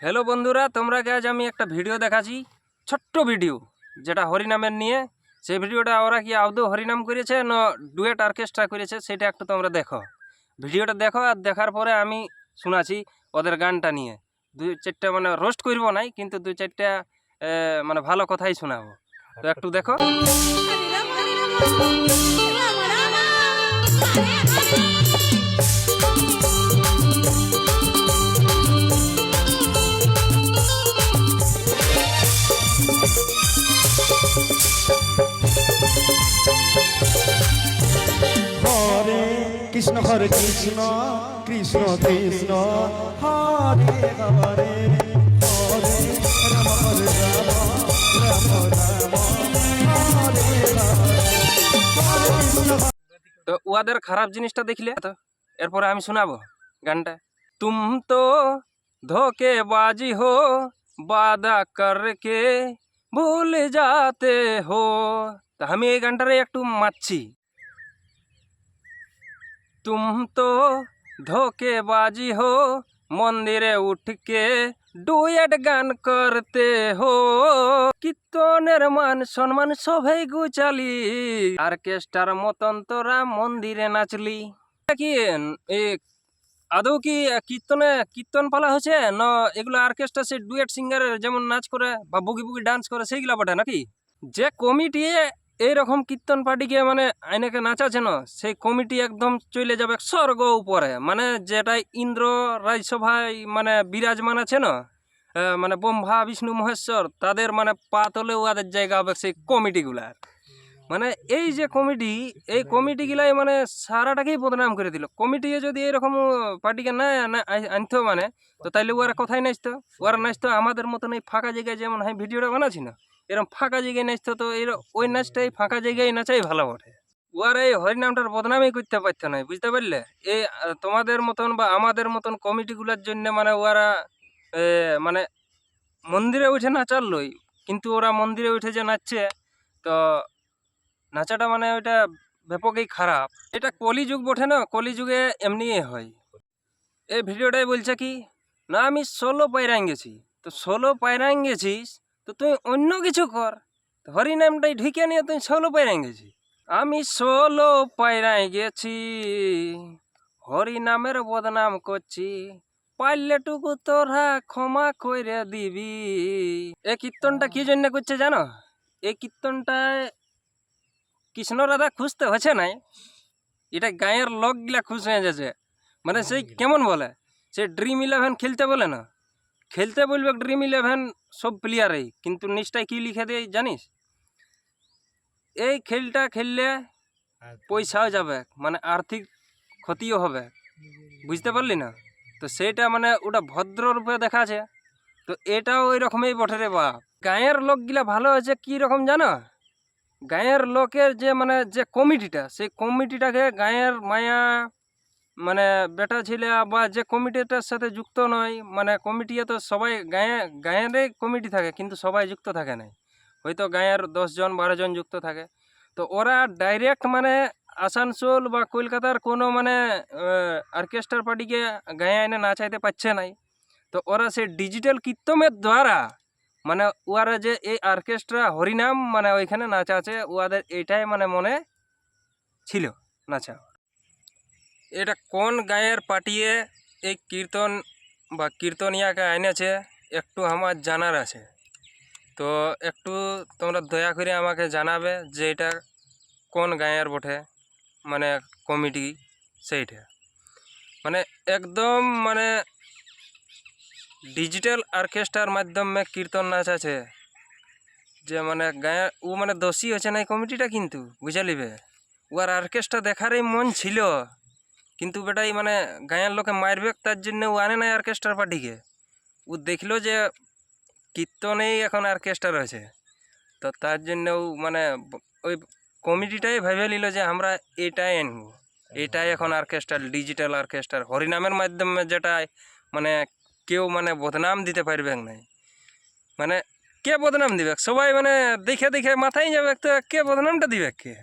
Hello বন্ধুরা তোমরাকে আজ আমি একটা ভিডিও দেখাচ্ছি ছোট্ট ভিডিও যেটা হরিনামের নিয়ে সেই ভিডিওটা ওরা কি আদৌ হরিনাম করেছে না ডুয়েট অর্কেস্ট্রা করেছে সেটা একটু তোমরা দেখো ভিডিওটা দেখো আর দেখার পরে আমি শোনাছি ওদের গানটা নিয়ে দুই চারটা মানে রোস্ট করব নাই কিন্তু দুই চারটা মানে ভালো কথাই শোনাবো তো একটু দেখো কৃষ্ণ, হরে কৃষ্ণ কৃষ্ণ কৃষ্ণ, হরে হরে তো উহাদের খারাপ জিনিসটা দেখলে তো? এরপরে আমি শোনাবো গানটা। তুম তো ধোকে বাজি হো, বাদা করকে ভুল যাতে হো। তা আমি এই গানটারে একটু মারছি। তুম তো ধোকে বাজি হো মন্দিরে উঠকে ডুয়েট গান করতে হো কীর্তনের মান সম্মান সবাই গুচালি অর্কেস্ট্রার মতন তোরা মন্দিরে নাচলি কি আদৌ কি কীর্তনে কীর্তন পালা হচ্ছে না এগুলো অর্কেস্ট্রা সে ডুয়েট সিঙ্গারের যেমন নাচ করে বা বুগি বুগি ডান্স করে সেইগুলা বটে নাকি যে কমিটি এইরকম কীর্তন পার্টিকে মানে আইনাকে নাচাছে না, সেই কমিটি একদম চলে যাবে স্বর্গ উপরে। মানে যেটা ইন্দ্র রাজসভায় মানে বিরাজমান আছে না মানে ব্রহ্মা, বিষ্ণু, মহেশ্বর, তাদের মানে পাতলে ওদের জায়গা হবে সেই কমিটিগুলার। মানে এই যে কমিটি, এই কমিটিগুলাই মানে সারাটাকেই বদনাম করে দিল। কমিটি যদি এরকম পার্টিকে না আনতো মানে তো তাইলে ওরা কথাই নাচতো। ওরা নাচতো আমাদের মতন এই ফাঁকা জায়গায় যেমন আমি ভিডিওটা বানাচ্ছি না? এরকম ফাঁকা জায়গায় নাচতো তো এর, ওই নাচটাই ফাঁকা জায়গায় নাচাই ভালো বটে। ওরা এই হরিনামটার বদনামই করতে পারতো না, বুঝতে পারলে? এই তোমাদের মতন বা আমাদের মতন কমিটিগুলোর জন্য মানে ওরা মানে মন্দিরে উঠে নাচারলই কিন্তু ওরা মন্দিরে উঠে যে নাচছে, তো নাচাটা মানে ওইটা ব্যাপকই খারাপ। এটা কলিযুগ বটে না, কলিযুগে এমনিই হয়। এই ভিডিওটাই বলছে কি, না আমি ষোলো পায়রাং গেছি তো ষোলো পায়রাং গেছিস তো তুই অন্য কিছু কর। হরিনামটাই ঢুকে নিয়ে তুই ষোলো পায়রাং গেছি। আমি ষোলো পায়রাই গেছি। হরিনামের বদনাম করছি। পারলেটুকু তোরা ক্ষমা কইরে দিবি। এই কীর্তনটা কি জন্য করছে জানো? এই কীর্তনটায় কৃষ্ণ রাধা খুঁজতে হচ্ছে নাই। এটা গায়ের লোকগুলা খুশ হয়ে যাচ্ছে। মানে সেই কেমন বলে? সে ড্রিম ইলেভেন খেলতে বলে না? খেলতে বলবে ড্রিম ইলেভেন সব প্লেয়ারেই কিন্তু নিচটায় কি লিখে দেয় জানিস? এই খেলটা খেললে পয়সাও যাবে মানে আর্থিক ক্ষতিও হবে। বুঝতে পারলি না? তো সেইটা মানে ওটা ভদ্র রূপে দেখাছে তো এটাও ওই রকমই বটে রে বাপ। গায়ের লোকগুলা ভালো আছে কি রকম জানো? গায়ের লোকের যে মানে যে কমিটিটা সেই কমিটিটাকে গায়ের মায়া মানে বেটা ছেলে বা যে কমিটিটার সাথে যুক্ত নয় মানে কমিটি তো সবাই গায়ে, গায়েরই কমিটি থাকে, কিন্তু সবাই যুক্ত থাকে না হয়তো গায়ের দশজন বারো জন যুক্ত থাকে। তো ওরা ডাইরেক্ট মানে আসানসোল বা কলকাতার কোনো মানে অর্কেস্ট্রার পার্টিকে গায়ে এনে নাচাইতে পারছে নাই। তো ওরা সেই ডিজিটাল কীর্তনের দ্বারা মানে ওরা যে এই অর্কেস্ট্রা হরিনাম মানে ওইখানে নাচা আছে ওদের এটাই মানে মনে ছিল নাচা এটা কোন গায়ের পাটিয়ে এই কীর্তন বা কীর্তনিয়াকে এনেছে একটু আমার জানার আছে। তো একটু তোমরা দয়া করে আমাকে জানাবে যে এটা কোন গায়ের বটে মানে কমিটি সেইটা। মানে একদম মানে ডিজিটাল অর্কেস্ট্রার মাধ্যমে কীর্তন নাচ আছে। যে মানে গায়ে, ও মানে দোষী হচ্ছে না এই কমিটিটা কিন্তু বুঝালিবে ওর অর্কেস্ট্রা দেখারই মন ছিল। কিন্তু বেটাই মানে গায়ের লোকে মারবে, তার জন্য ও আনে নাই অর্কেস্ট্রার পার্টিকে। ও দেখল যে কীর্তনেই এখন অর্কেস্ট্রা রয়েছে। তো তার জন্য ও মানে ওই কমিটিটাই ভেবে নিল যে আমরা এটাই আনব। এটাই এখন অর্কেস্ট্রা ডিজিটাল অর্কেস্ট্রা হরিনামের মাধ্যমে যেটা মানে কেউ মানে বদনাম দিতে পারবে নাই? মানে কে বদনাম দিবে? সবাই মানে দেখে দেখে মাথায় যাবে তো কে বদনামটা দিবে কে?